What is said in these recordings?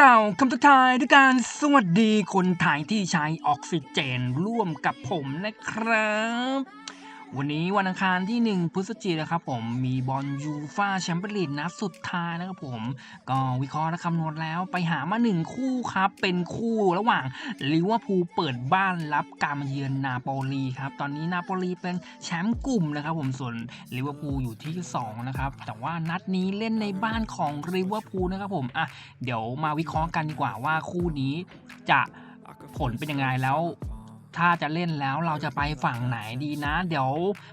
เราคำทักทายด้วยการสวัสดีคนไทยที่ใช้ออกซิเจนร่วมกับผมนะครับ วันนี้วันอังคารที่ 1 พฤศจิกายนครับผมมีบอลยูฟาแชมเปี้ยนลีกนัดสุดท้ายนะครับผม ก็วิเคราะห์และคำนวณแล้วไปหามา 1 คู่ครับ เป็นคู่ระหว่างลิเวอร์พูลเปิดบ้านรับการมาเยือนนาโปลีครับ ตอนนี้นาโปลีเป็นแชมป์กลุ่มนะครับผมส่วนลิเวอร์พูลอยู่ที่ 2 นะครับ แต่ว่านัดนี้เล่นในบ้านของลิเวอร์พูลนะครับผมอะเดี๋ยวมาวิเคราะห์กันดีกว่าว่าคู่นี้จะผลเป็นยังไงแล้ว ถ้าจะเล่นแล้วเราจะไปฝั่งไหนดีนะ เดี๋ยว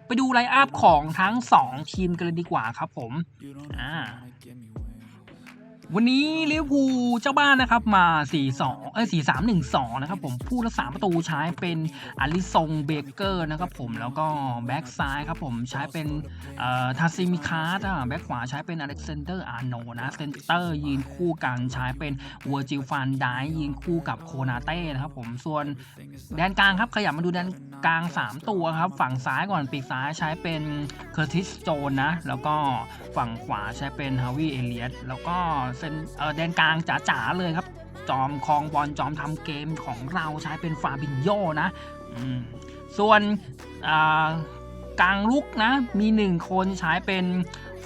ไปดูไลน์อัพของทั้ง 2 ทีมกันเลยดีกว่าครับผมอ่า วันนี้ลิเวอร์พูลเจ้าบ้านนะครับมา 4-2 เอ้ย 4-3-1-2 นะครับผมผู้รักษาประตูใช้เป็นอลิซงเบเกอร์นะครับผมแล้วก็แบ็กซ้ายครับผมใช้เป็นเอ่อทาซิมิคาร์ดแบ็กขวาใช้เป็นอเล็กซานเดอร์อาร์โนนะเซนเตอร์ยืนคู่กันใช้เป็นวอร์จิลฟันไดยืนคู่กับโคนาเต้นะครับผมส่วนแดนกลางครับขยับมาดูแดนกลาง 3 ตัวครับฝั่งซ้ายก่อนปีกซ้ายใช้เป็นเคอร์ติสโจนนะแล้วก็ฝั่งขวาใช้เป็นฮาวิเอเลียสแล้วก็ซนเออแดนกลางจ๋าๆเลยครับ จอมคองบอลจอมทำเกมของเราใช้เป็นฟาบินโยนะส่วนกลางลุกนะ มี 1 คนใช้เป็น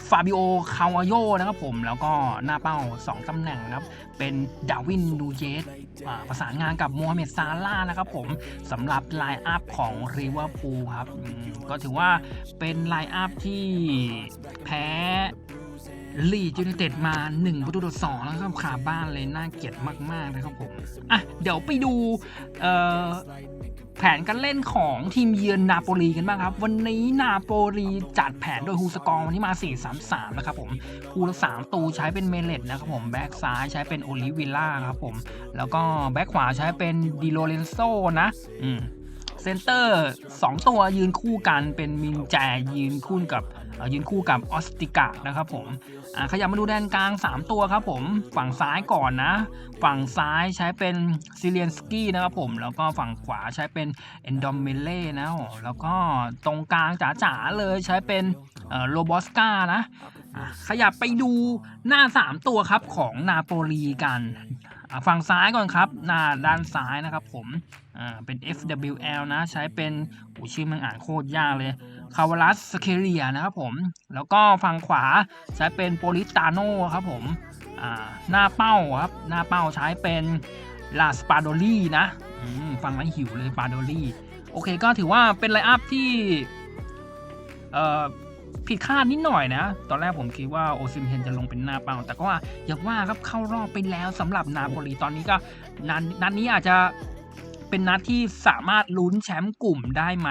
ฟาบิโอ คาวาโยนะครับผม แล้วก็หน้าเป้า 2ตำแหน่งนะครับ เป็นดาวิน นูเยสประสานงานกับโมฮัมเหม็ดซาร่าห์นะครับผมสำหรับไลน์อัพของริเวอร์พูลครับ ก็ถือว่าเป็นไลน์อัพที่แพ้ ลีดยูไนเต็ดมา 1 ประตูต่อสองแล้วก็ขาบ้านเลยน่าเกลียดมาก ๆ นะครับผม อะ เดี๋ยวไปดูแผนการเล่นของทีมเยือนนาโปลีกันบ้างครับ วันนี้นาโปลีจัดแผนโดยฮูสกองวันนี้มา 4-3-3 นะครับผมผู้รักษาประตูใช้เป็นเมเลตนะครับผมแบ็กซ้ายใช้เป็นโอลิวิล่าครับผม แล้วก็แบ็กขวาใช้เป็นดิโลเรนโซนะ อืม ซนเตอร์ 2 ตัวยืนคู่กันเป็นมินแจยืนคู่กับยืนคู่กับออสติกะนะครับผมขยับมาดูแดนกลาง 3 ตัวครับผมฝั่งซ้ายก่อนนะ ฝั่งซ้ายใช้เป็นซิเลียนสกี้นะครับผม แล้วก็ฝั่งขวาใช้เป็นเอนดอมเมเล่นะแล้วก็ตรงกลางจ๋าๆเลยใช้เป็นโรบอสกานะอะขยับไปดูหน้า 3 ตัวครับของนาโปลีกัน ฝั่งซ้ายก่อนครับหน้าด้านซ้ายนะครับผมเป็น FWL นะ ใช้เป็นอ้ชื่อมันอ่านโคตรยากเลยคาวาลัสสเคเรียนะครับผม แล้วก็ฝั่งขวาใช้เป็นโปลิตาโนครับผมหน้าเป้าครับ หน้าเป้าใช้เป็นลาสปาโดลี่นะฟังแล้วหิวเลยปาโดลี่ โอเคก็ถือว่าเป็นไลน์อัพที่ ผิดคาดนิดหน่อยนะ ตอนแรกผมคิดว่าโอซิมเฮนจะลงเป็นหน้าเป้า แต่ก็ว่าอย่าว่าครับเข้ารอบไปแล้วสำหรับนาโปลีตอนนี้ก็นัดนัดนี้อาจจะเป็นนัดที่สามารถลุ้นแชมป์กลุ่มได้ไหม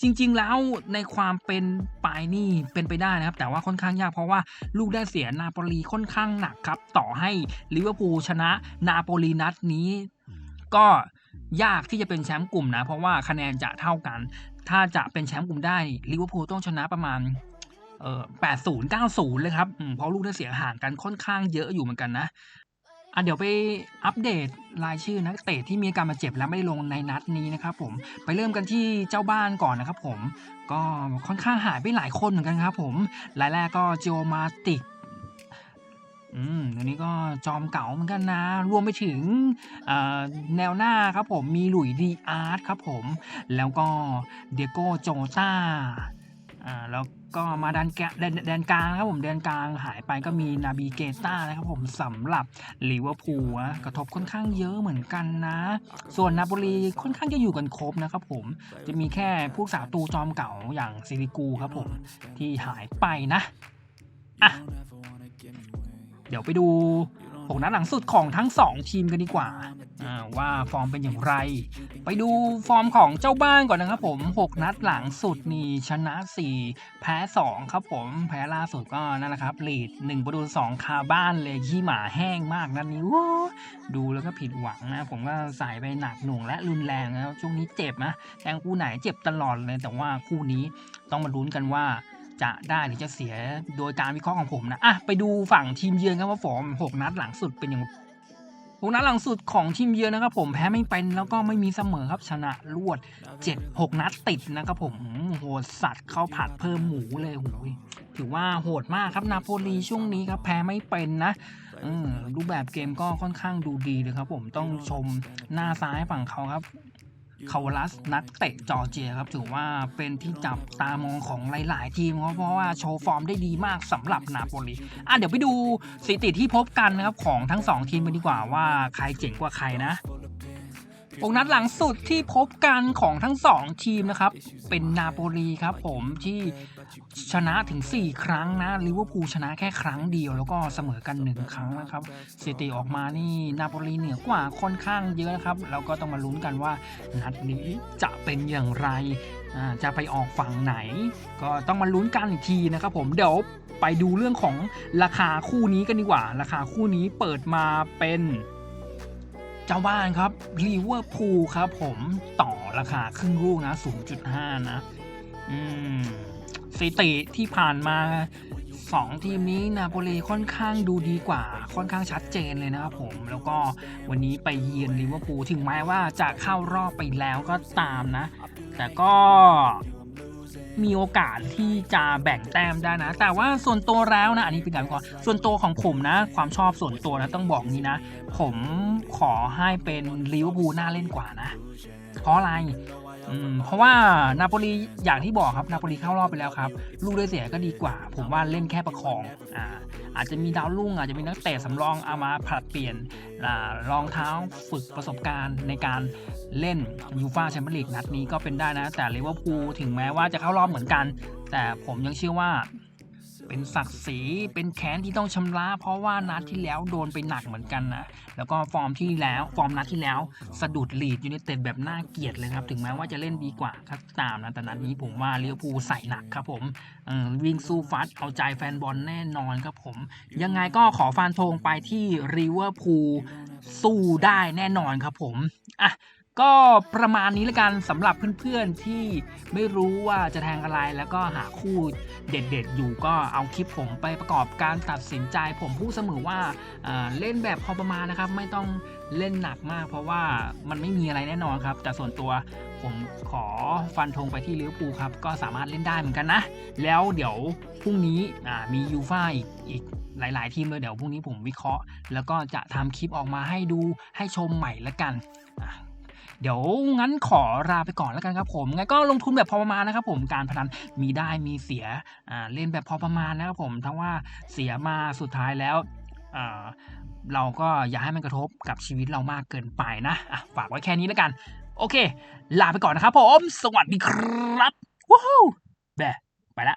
จริง ๆ แล้วในความเป็นไปนี่เป็นไปได้นะครับ แต่ว่าค่อนข้างยากเพราะว่าลูกได้เสียนาโปลีค่อนข้างหนักครับ ต่อให้ลิเวอร์พูลชนะนาโปลีนัดนี้ ก็ยากที่จะเป็นแชมป์กลุ่มนะ เพราะว่าคะแนนจะเท่ากัน ถ้าจะเป็นแชมป์กลุ่มได้ลิเวอร์พูลต้องชนะประมาณ เอ่อ80 90เลยครับเพราะลูกได้เสียห่างกันค่อนข้างเยอะอยู่เหมือนกันนะอะเดี๋ยวไปอัปเดตรายชื่อนักเตะที่มีการบาดเจ็บและไม่ได้ลงในนัดนี้นะครับผมไปเริ่มกันที่เจ้าบ้านก่อนนะครับผมก็ค่อนข้างหายไปหลายคนเหมือนกันครับผมรายแรกก็โจมาติกอืมตัวนี้ก็จอมเก่าเหมือนกันนะ รวมไปถึงแนวหน้าครับผมมีหลุยดีอาร์ตครับผม แล้วก็เดียโก้โจต้าอ่าแล้ว ก็มาแดนแกแดนแดนกลางครับผมแดนกลางหายไปก็มีนาบีเกต้านะครับผมสำหรับลิเวอร์พูลกระทบค่อนข้างเยอะเหมือนกันนะ ส่วนนาโปลีค่อนข้างจะอยู่กันครบนะครับผมจะมีแค่ผู้สาวตูจอมเก่าอย่างซิลิกูครับผมที่หายไปนะอะเดี๋ยวไปดูหกนัดหลังสุดของทั้ง 2 ทีมกันดีกว่า ว่าฟอร์มเป็นอย่างไร ไปดูฟอร์มของเจ้าบ้านก่อนนะครับผม 6 นัดหลังสุดนี่ชนะ 4 แพ้ 2 ครับผม แพ้ล่าสุดก็นั่นแหละครับลีด1ประตู2คาบ้านเลยขี้หมาแห้งมากนัดนี้ว้าดูแล้วก็ผิดหวังนะ ผมก็ใส่ไปหนักหน่วงและรุนแรงนะช่วงนี้เจ็บนะแทงคู่ไหนเจ็บตลอดเลย แต่ว่าคู่นี้ต้องมาลุ้นกันว่าจะได้หรือจะเสียโดยการวิเคราะห์ของผมนะ อะ ไปดูฝั่งทีมเยือนครับว่าฟอร์ม 6 นัดหลังสุดเป็นอย่าง หกนัดหลังสุดของทีมเยือนนะครับผมแพ้ไม่เป็นแล้วก็ไม่มีเสมอครับชนะรวด 7 6 นัดติดนะครับผมโหดสัตว์เข้าผัดเพิ่มหมูเลยหูยถือว่าโหดมากครับนาโปลีช่วงนี้ครับแพ้ไม่เป็นนะรูปแบบเกมก็ค่อนข้างดูดีเลยครับผมต้องชมหน้าซ้ายฝั่งเขาครับ คาวลัสนักเตะจอร์เจียครับ ถือว่าเป็นที่จับตามองของหลาย ๆ ทีมครับเพราะว่าโชว์ฟอร์มได้ดีมากสำหรับนาโปลีอะเดี๋ยวไปดูสถิติที่พบกันนะครับของทั้ง 2 ทีมกันดีกว่าว่าใครเจ๋งกว่าใครนะองนัดหลังสุดที่พบกันของทั้ง 2 ทีมนะครับ เป็นนาโปลีครับผมที่ ชนะถึง 4 ครั้งนะลิเวอร์พูลชนะแค่ครั้งเดียว แล้วก็เสมอกัน 1 ครั้งนะครับสถิติออกมานี่นาโปลีเหนือกว่าค่อนข้างเยอะนะครับแล้วก็ต้องมาลุ้นกันว่านัดนี้จะเป็นอย่างไรจะไปออกฝั่งไหน ก็ต้องมาลุ้นกันอีกทีนะครับผมเดี๋ยวไปดูเรื่องของราคาคู่นี้กันดีกว่า ราคาคู่นี้เปิดมาเป็นเจ้าบ้านครับลิเวอร์พูลครับผมต่อราคาครึ่งลูกนะ 0.5 นะ อืม สถิติที่ผ่านมาสองทีมนี้นาโปลีค่อนข้างดูดีกว่า ค่อนข้างชัดเจนเลยนะครับผม แล้วก็วันนี้ไปเยือนลิเวอร์พูลถึงแม้ว่าจะเข้ารอบไปแล้วก็ตามนะ แต่ก็มีโอกาสที่จะแบ่งแต้มได้นะ แต่ว่าส่วนตัวแล้วนะ อันนี้เป็นการวิเคราะห์ส่วนตัวของผมนะ ความชอบส่วนตัวนะต้องบอกนี้นะ ผมขอให้เป็นลิเวอร์พูลน่าเล่นกว่านะ เพราะอะไร เพราะว่านาโปลีอย่างที่บอกครับนาโปลีเข้ารอบไปแล้วครับลูกได้เสียก็ดีกว่า ผมว่าเล่นแค่ประคองอ่าอาจจะมีดาวรุ่งอาจจะมีนักเตะสำรองเอามาผลัดเปลี่ยนรองเท้าฝึกประสบการณ์ในการเล่นยูฟาแชมเปี้ยนลีกนัดนี้ก็เป็นได้นะ แต่ลิเวอร์พูลถึงแม้ว่าจะเข้ารอบเหมือนกัน แต่ผมยังเชื่อว่า เป็นศักดิ์ศรีเป็นแค้นที่ต้องชำระ เพราะว่านัดที่แล้วโดนไปหนักเหมือนกันนะแล้วก็ฟอร์มที่แล้วฟอร์มนัดที่แล้ว สะดุดลีดยูไนเต็ดแบบน่าเกลียดเลยครับ ถึงแม้ว่าจะเล่นดีกว่าก็ตามนะแต่นัดนี้ผมว่าลิเวอร์พูใส่หนักครับผมวิ่งสู้ฟัดเอาใจแฟนบอลแน่นอนครับผม ยังไงก็ขอฟันธงไปที่ลิเวอร์พูลสู้ได้แน่นอนครับผมอะ ก็ประมาณนี้ละกันสำหรับเพื่อนๆที่ไม่รู้ว่าจะแทงอะไรแล้วก็หาคู่เด็ดๆ อยู่ก็เอาคลิปผมไปประกอบการตัดสินใจ ผมพูดเสมอว่าอ่าเล่นแบบพอประมาณนะครับ ไม่ต้องเล่นหนักมาก เพราะว่ามันไม่มีอะไรแน่นอนครับ แต่ส่วนตัวผมขอฟันธงไปที่ลิเวอร์พูลครับ ก็สามารถเล่นได้เหมือนกันนะ แล้วเดี๋ยวพรุ่งนี้มียูฟ่าอีกอกหลาย ๆ ทีมเลยเดี๋ยวพรุ่งนี้ผมวิเคราะห์ แล้วก็จะทำคลิปออกมาให้ดูให้ชมใหม่ละกัน เดี๋ยวงั้นขอลาไปก่อนแล้วกันครับผมงั้นก็ลงทุนแบบพอประมาณนะครับ ผมการพนันมีได้มีเสียอ่าเล่นแบบพอประมาณนะครับผมทั้งว่าเสียมาสุดท้ายแล้วอ่าเราก็อย่าให้มันกระทบกับชีวิตเรามากเกินไปนะอะฝากไว้แค่นี้แล้วกัน โอเค ลาไปก่อนนะครับผม สวัสดีครับว้าวแบไปละ